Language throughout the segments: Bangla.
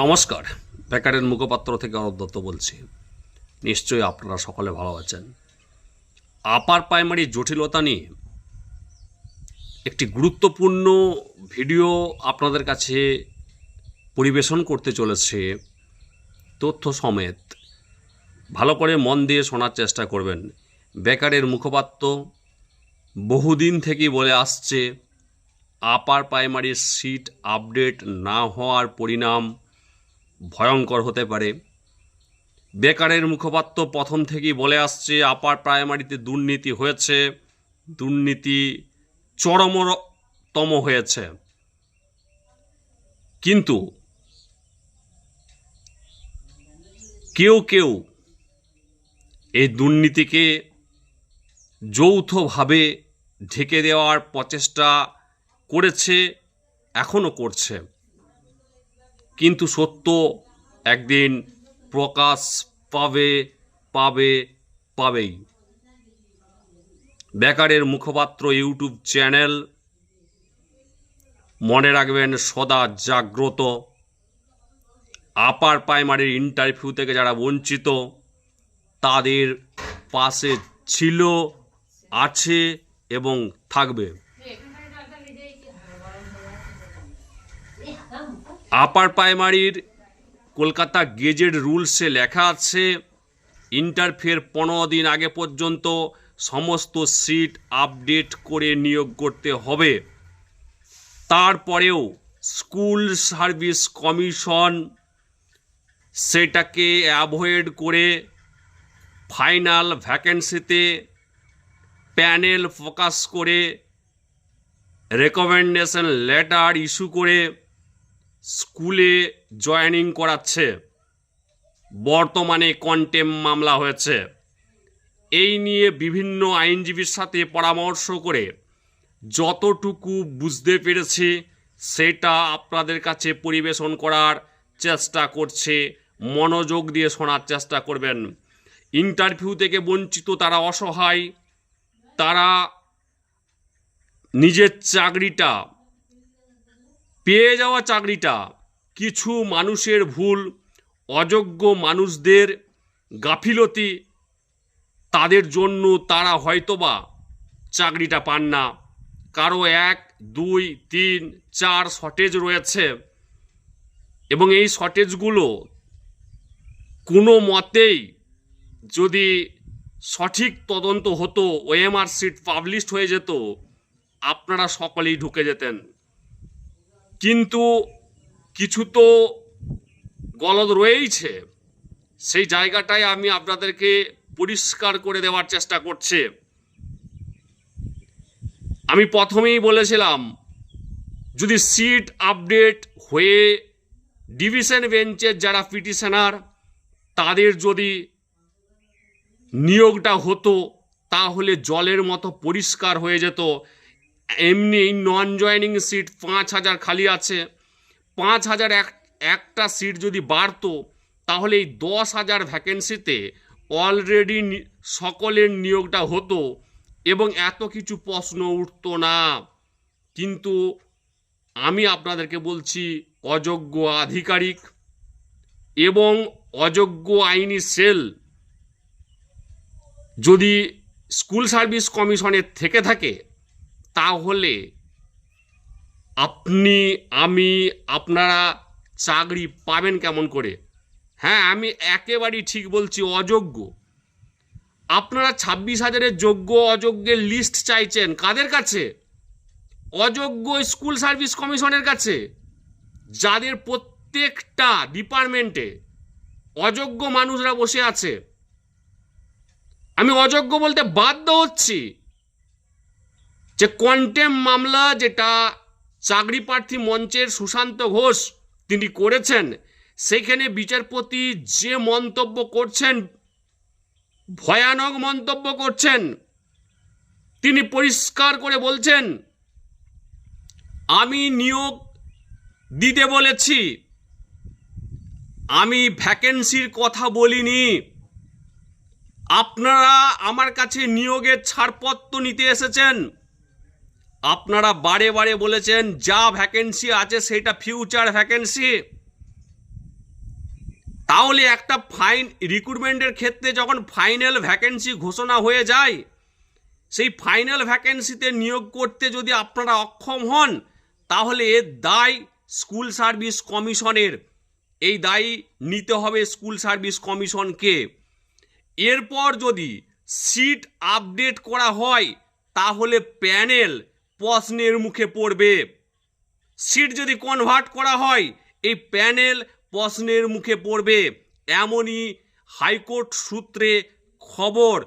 নমস্কার। বেকারের মুখপাত্র থেকে অরূপ দত্ত বলছি। নিশ্চয়ই আপনারা সকলে ভালো আছেন। আপার প্রাইমারি জটিলতা নিয়ে একটি গুরুত্বপূর্ণ ভিডিও আপনাদের কাছে পরিবেশন করতে চলেছে। তথ্য সমেত ভালো করে মন দিয়ে শোনার চেষ্টা করবেন। বেকারের মুখপাত্র বহুদিন থেকেই বলে আসছে, আপার প্রাইমারির সিট আপডেট না হওয়ার পরিণাম ভয়ঙ্কর হতে পারে। বেকারের মুখপাত্র প্রথম থেকেই বলে আসছে, আপার প্রাইমারিতে দুর্নীতি হয়েছে। দুর্নীতি চরমতম হয়েছে। কিন্তু কেউ কেউ এই দুর্নীতিকে যৌথভাবে ঢেকে দেওয়ার প্রচেষ্টা করেছে, এখনও করছে। কিন্তু সত্য একদিন প্রকাশ পাবে পাবে, পাবেই। বেকারের মুখপাত্র ইউটিউব চ্যানেল, মনে রাখবেন, সদা জাগ্রত। আপার প্রাইমারির ইন্টারভিউ থেকে যারা বঞ্চিত, তাদের পাশে ছিল, আছে এবং থাকবে। আপার প্রাইমারির কলকাতা গেজেট রুলসে লেখা আছে, ইন্টারফের পনেরো দিন আগে পর্যন্ত সমস্ত সিট আপডেট করে নিয়োগ করতে হবে। তারপরেও স্কুল সার্ভিস কমিশন সেটাকে অ্যাভয়েড করে ফাইনাল ভ্যাকেন্সিতে প্যানেল ফোকাস করে রেকমেন্ডেশন লেটার ইস্যু করে স্কুলে জয়েনিং করাচ্ছে। বর্তমানে কন্টেম মামলা হয়েছে। এই নিয়ে বিভিন্ন আইনজীবীর সাথে পরামর্শ করে যতটুকু বুঝতে পেরেছি, সেটা আপনাদের কাছে পরিবেশন করার চেষ্টা করছে, মনোযোগ দিয়ে শোনার চেষ্টা করবেন। ইন্টারভিউ থেকে বঞ্চিত তারা অসহায়, তারা নিজের চাকরিটা পেয়ে যাওয়া চাকরিটা কিছু মানুষের ভুল, অযোগ্য মানুষদের গাফিলতি, তাদের জন্য তারা হয়তোবা চাকরিটা পান না। কারও এক, দুই, তিন, চার শর্টেজ রয়েছে এবং এই শর্টেজগুলো কোনো মতেই যদি সঠিক তদন্ত হতো, ওএমআর সিট পাবলিশড হয়ে যেত, আপনারা সকলেই ঢুকে যেতেন। কিন্তু কিছু তো গলদ রয়েইছে। সেই জায়গাটায় আমি আপনাদেরকে পরিষ্কার করে দেওয়ার চেষ্টা করছি। আমি প্রথমেই বলেছিলাম, যদি সিট আপডেট হয়ে ডিভিশন বেঞ্চের যারা পিটিশনার, তাদের যদি নিয়োগটা হতো, তাহলে জলের মতো পরিষ্কার হয়ে যেত। এমনি নন জয়নিং সিট পাঁচ হাজার খালি আছে। পাঁচ হাজার এক, একটা সিট যদি বাড়তো, তাহলে এই দশ হাজার ভ্যাকেন্সিতে অলরেডি সকলের নিয়োগটা হতো এবং এত কিছু প্রশ্ন উঠতো না। কিন্তু আমি আপনাদেরকে বলছি, অযোগ্য আধিকারিক এবং অযোগ্য আইনি সেল যদি স্কুল সার্ভিস কমিশনের থেকে থাকে তাহলে আপনি, আমি, আপনারা চাকরি পাবেন কেমন করে? হ্যাঁ আমি একেবারেই ঠিক বলছি, অযোগ্য। আপনারা ছাব্বিশ হাজারের যোগ্য, অযোগ্যের লিস্ট চাইছেন। কাদের কাছে? অযোগ্য স্কুল সার্ভিস কমিশনের কাছে, যাদের প্রত্যেকটা ডিপার্টমেন্টে অযোগ্য মানুষরা বসে আছে। আমি অযোগ্য বলতে বাধ্য হচ্ছি। যে কন্টেম মামলা যেটা চাকরি প্রার্থী মঞ্চের সুশান্ত ঘোষ তিনি করেছেন, সেখানে বিচারপতি যে মন্তব্য করছেন, ভয়ানক মন্তব্য করছেন, তিনি পরিষ্কার করে বলছেন, আমি নিয়োগ দিতে বলেছি, আমি ভ্যাকেন্সির কথা বলিনি। আপনারা আমার কাছে নিয়োগের ছাড়পত্র নিতে এসেছেন। আপনারা বারে বারে বলেছেন যা ভ্যাকেন্সি আছে সেটা ফিউচার ভ্যাকেন্সি তাহলে একটা ফাইন রিক্রুটমেন্টের ক্ষেত্রে যখন ফাইনাল ভ্যাকেন্সি ঘোষণা হয়ে যায়, সেই ফাইনাল ভ্যাকেন্সিতে নিয়োগ করতে যদি আপনারা অক্ষম হন, তাহলে এর দায় স্কুল সার্ভিস কমিশনের। এই দায়ী নিতে হবে স্কুল সার্ভিস কমিশনকে। এরপর যদি সিট আপডেট করা হয়, তাহলে প্যানেল প্রশ্নের মুখে পড়বে। সিট যদি কনভার্ট করা হয়, এই প্যানেল প্রশ্নের মুখে পড়বে। এমনই হাইকোর্ট সূত্রে খবর।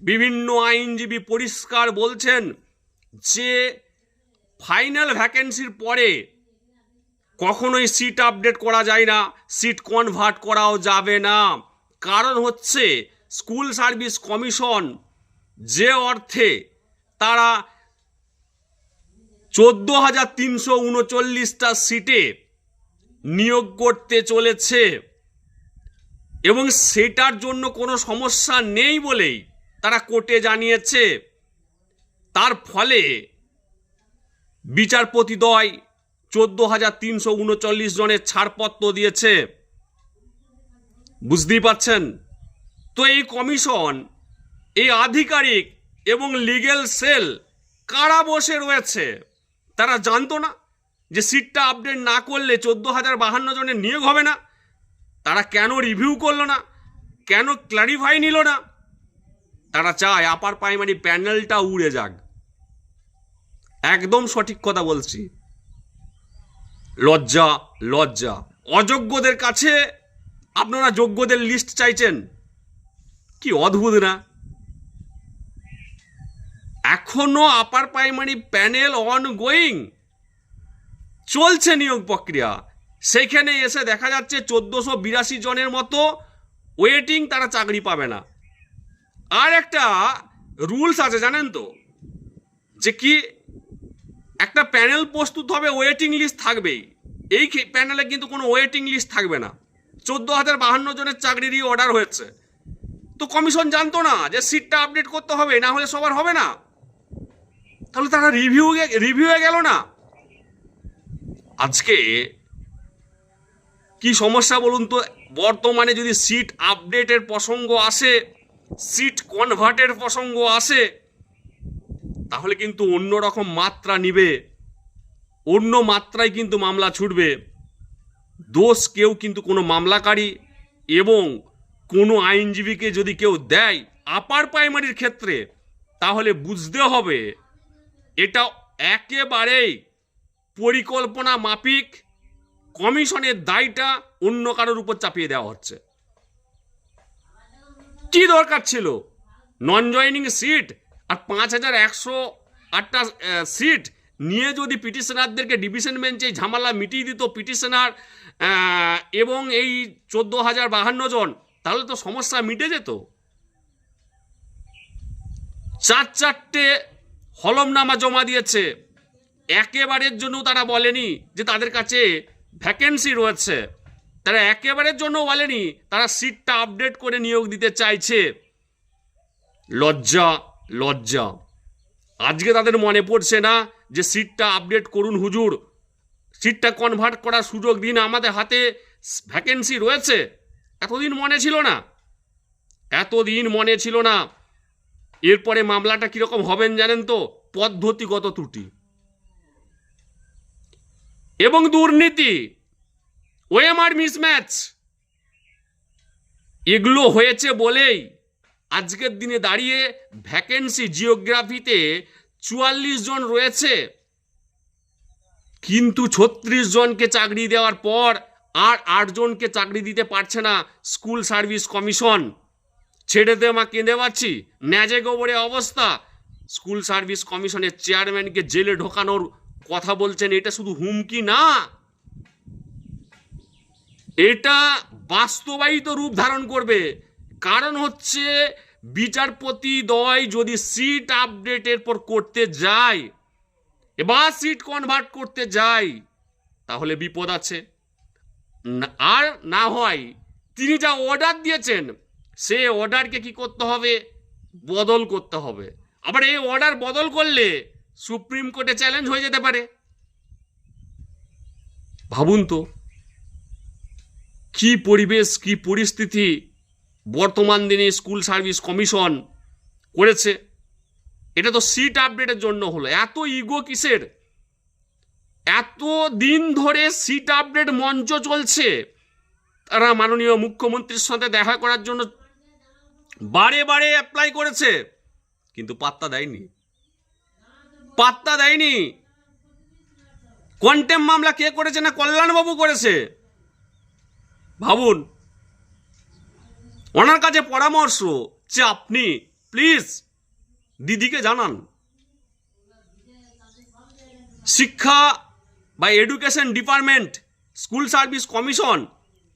বিভিন্ন আইনজীবী পরিষ্কার বলছেন যে ফাইনাল ভ্যাকেন্সির পরে কখনোই সিট আপডেট করা যায় না সিট কনভার্ট করাও যাবে না। কারণ হচ্ছে স্কুল সার্ভিস কমিশন যে অর্থে তারা চোদ্দ হাজার তিনশো উনচল্লিশটা সিটে নিয়োগ করতে চলেছে। এবং সেটার জন্য কোনো সমস্যা নেই বলেই তারা কোর্টে জানিয়েছে। তার ফলে বিচারপতিদ্বয় চোদ্দ হাজার তিনশো উনচল্লিশ জনের ছাড়পত্র দিয়েছে। বুঝতেই পাচ্ছেন তো এই কমিশন, এই আধিকারিক এবং লিগেল সেল কারা বসে রয়েছে? তারা জানতো না যে সিটটা আপডেট না করলে চোদ্দ হাজার বাহান্ন জনের নিয়োগ হবে না। তারা কেন রিভিউ করল না? কেন ক্লারিফাই নিল না? তারা চায় আপার প্রাইমারি প্যানেলটা উড়ে যাক। একদম সঠিক কথা বলছি। লজ্জা লজ্জা। অযোগ্যদের কাছে আপনারা যোগ্যদের লিস্ট চাইছেন। কি অদ্ভুত না? এখনও upper primary panel ongoing চলছে নিয়োগ প্রক্রিয়া। সেইখানে এসে দেখা যাচ্ছে চোদ্দোশো বিরাশি জনের মতো ওয়েটিং তারা চাকরি পাবে না। আর একটা রুলস আছে, জানেন তো? যে কি একটা প্যানেল প্রস্তুত হবে ওয়েটিং লিস্ট থাকবেই। এই প্যানেলে কিন্তু কোনো ওয়েটিং লিস্ট থাকবে না। চোদ্দ হাজার বাহান্ন জনের চাকরিরই অর্ডার হয়েছে। তো কমিশন জানতো না যে সিটটা আপডেট করতে হবে, না হলে সবার হবে না। তাহলে তারা রিভিউ রিভিউয়ে গেল না? আজকে কি সমস্যা বলুন তো? বর্তমানে যদি সিট আপডেটের প্রসঙ্গ আসে সিট কনভার্টের প্রসঙ্গ আসে, তাহলে কিন্তু অন্য রকম মাত্রা নিবে। অন্য মাত্রায় কিন্তু মামলা ছুটবে। দোষ কেউ কিন্তু কোনো মামলাকারী এবং কোনো আইনজীবীকে যদি কেউ দেয় আপার প্রাইমারির ক্ষেত্রে, তাহলে বুঝতে হবে এটা একেবারেই পরিকল্পনা মাফিক, কমিশনের দায়টা অন্য কারোর উপর চাপিয়ে দেওয়া হচ্ছে। কি দরকার ছিল? নন জয়নিং সিট আর পাঁচ হাজার একশো আটটা সিট নিয়ে যদি পিটিশনারদেরকে ডিভিশন বেঞ্চে ঝামেলা মিটিয়ে দিত পিটিশনার এবং এই চোদ্দ হাজার বাহান্ন জন, তাহলে তো সমস্যা মিটে যেত। চার চারটে হলমনামা জমা দিয়েছে। একেবারের জন্য তারা বলেনি যে তাদের কাছে ভ্যাকেন্সি রয়েছে। তারা একেবারের জন্য বলেনি, তারা সিটটা আপডেট করে নিয়োগ দিতে চাইছে। লজ্জা লজ্জা। আজকে তাদের মনে পড়ছে না যে সিটটা আপডেট করুন হুজুর। সিটটা কনভার্ট করার সুযোগ দিন, আমাদের হাতে ভ্যাকেন্সি রয়েছে। এতদিন মনে ছিল না। এতদিন মনে ছিল না। এরপরে মামলাটা কীরকম হবেন জানেন তো? পদ্ধতিগত ত্রুটি। এবং দুর্নীতি। OMR mismatch. এগুলো হয়েছে বলেই আজকের দিনে দাঁড়িয়ে ভ্যাকেন্সি জিওগ্রাফিতে চুয়াল্লিশ জন রয়েছে। কিন্তু ছত্রিশ জনকে চাকরি দেওয়ার পর আর আটজনকে চাকরি দিতে পারছে না স্কুল সার্ভিস কমিশন। ছেড়ে দে মা, কেঁদে পাচ্ছি। ন্যাজে গোবরে অবস্থা। স্কুল সার্ভিস কমিশনের চেয়ারম্যানকে জেলে ঢোকানোর কথা বলছেন, এটা শুধু হুমকি না। এটা বাস্তবায়িত রূপ ধারণ করবে। কারণ হচ্ছে, বিচারপতি দয় যদি সিট আপডেটের পর করতে যায়, এবার সিট কনভার্ট করতে যায়, তাহলে বিপদ আছে। আর না হয়, তিনি যা অর্ডার দিয়েছেন সে অর্ডারকে কি করতে হবে? বদল করতে হবে। আবার এই অর্ডার বদল করলে সুপ্রিম কোর্টে চ্যালেঞ্জ হয়ে যেতে পারে। ভাবুন তো, কি পরিবেশ, কি পরিস্থিতি বর্তমান দিনে স্কুল সার্ভিস কমিশন করেছে? এটা তো সিট আপডেটের জন্য হলো। এত ইগো কিসের? এত দিন ধরে সিট আপডেট মঞ্চ চলছে। তারা মাননীয় মুখ্যমন্ত্রীর সাথে দেখা করার জন্য বারে বারে অ্যাপ্লাই করেছে, কিন্তু পাত্তা দেয়নি। পাত্তা দেয়নি। কন্টেম মামলা কে করেছে না কল্যাণবাবু করেছে? ভাবুন। ওনার কাছে পরামর্শ যে আপনি প্লিজ দিদিকে জানান। শিক্ষা বা education department school service commission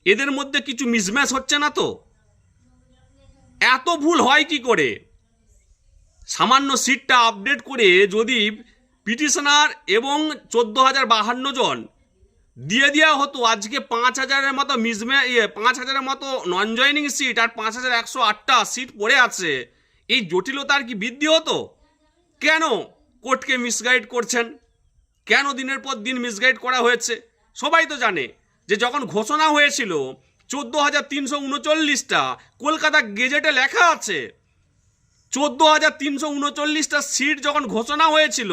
এদের মধ্যে কিছু মিসম্যাচ হচ্ছে না তো? এত ভুল হয় কি করে? সামান্য সিটটা আপডেট করে যদি পিটিশনার এবং চোদ্দ হাজার বাহান্ন জন দিয়ে দেওয়া হতো, আজকে পাঁচ হাজারের মতো মিসম্যা ইয়ে পাঁচ হাজারের মতো নন জয়নিং সিট আর পাঁচ হাজার একশো আটটা সিট পড়ে আছে, এই জটিলতার কি বৃদ্ধি হতো? কেন কোর্টকে মিসগাইড করছেন? কেন দিনের পর দিন মিসগাইড করা হয়েছে? সবাই তো জানে যে যখন ঘোষণা হয়েছিল চোদ্দ হাজার তিনশো উনচল্লিশটা কলকাতা গেজেটে লেখা আছে। চোদ্দ হাজার তিনশো উনচল্লিশটা সিট যখন ঘোষণা হয়েছিল,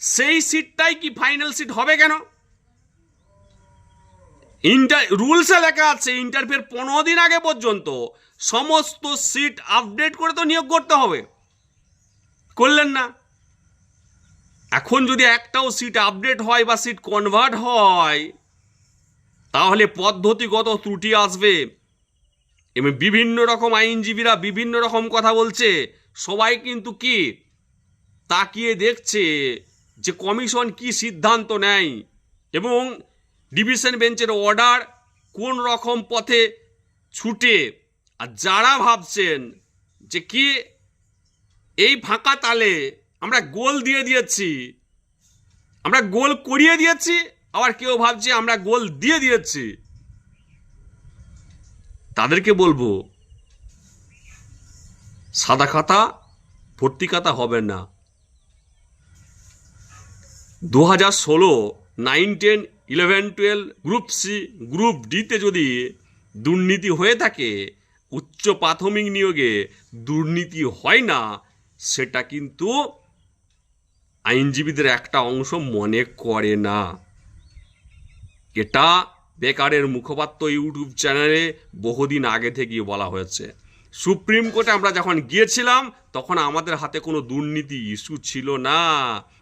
সেই সিটটাই কি ফাইনাল সিট হবে কেন? ইন্টার রুলসে লেখা আছে ইন্টারভিউর পনেরো দিন আগে পর্যন্ত সমস্ত সিট আপডেট করে তো নিয়োগ করতে হবে। করলেন না। এখন যদি একটাও সিট আপডেট হয় বা সিট কনভার্ট হয় তাহলে পদ্ধতিগত ত্রুটি আসবে। এবং বিভিন্ন রকম আইনজীবীরা বিভিন্ন রকম কথা বলছে। সবাই কিন্তু কি তাকিয়ে দেখছে যে কমিশন কি সিদ্ধান্ত নেয় এবং ডিভিশন বেঞ্চের অর্ডার কোন রকম পথে ছুটে। আর যারা ভাবছেন যে কি এই ফাঁকা তালে আমরা গোল দিয়ে দিয়েছি, আমরা গোল করিয়ে দিয়েছি আবার কেউ ভাবছে আমরা গোল দিয়ে দিয়েছি। তাদেরকে বলব, সাদা খাতা, ভর্তি খাতা হবে না। দু হাজার ষোলো, nine ten, eleven, twelve, group C, group ডিতে যদি দুর্নীতি হয়ে থাকে, উচ্চ প্রাথমিক নিয়োগে দুর্নীতি হয় না, সেটা কিন্তু আইনজীবীদের একটা অংশ মনে করে না। এটা বেকারের মুখপাত্র ইউটিউব চ্যানেলে বহুদিন আগে থেকেই বলা হয়েছে। সুপ্রিম কোর্টে আমরা যখন গিয়েছিলাম, তখন আমাদের হাতে কোনো দুর্নীতি ইস্যু ছিল না।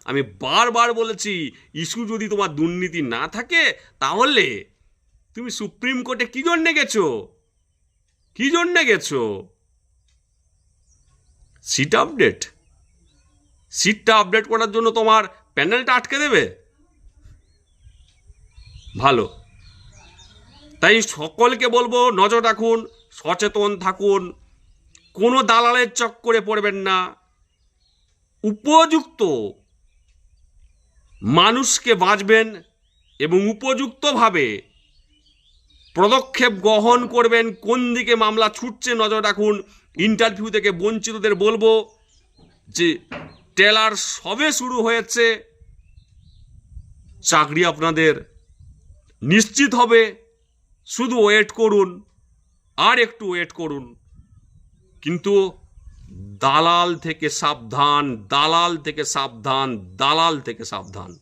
আমি বারবার বলেছি, ইস্যু যদি তোমার দুর্নীতি না থাকে, তাহলে তুমি সুপ্রিম কোর্টে কি জন্যে গেছো? কি জন্যে গেছো? Seat update? সিটটা আপডেট করার জন্য তোমার প্যানেলটা আটকে দেবে? ভালো। তাই সকলকে বলব, নজর রাখুন, সচেতন থাকুন, কোনো দালালের চক্করে পড়বেন না। উপযুক্ত মানুষকে বাঁচবেন এবং উপযুক্তভাবে পদক্ষেপ গ্রহণ করবেন, কোন দিকে মামলা ছুটছে নজর রাখুন। ইন্টারভিউ থেকে বঞ্চিতদের বলব যে টেলার সবে শুরু হয়েছে। চাকরি আপনাদের নিশ্চিত হবে। শুধু ওয়েট করুন, আর একটু ওয়েট করুন। কিন্তু দালাল থেকে সাবধান, দালাল থেকে সাবধান, দালাল থেকে সাবধান।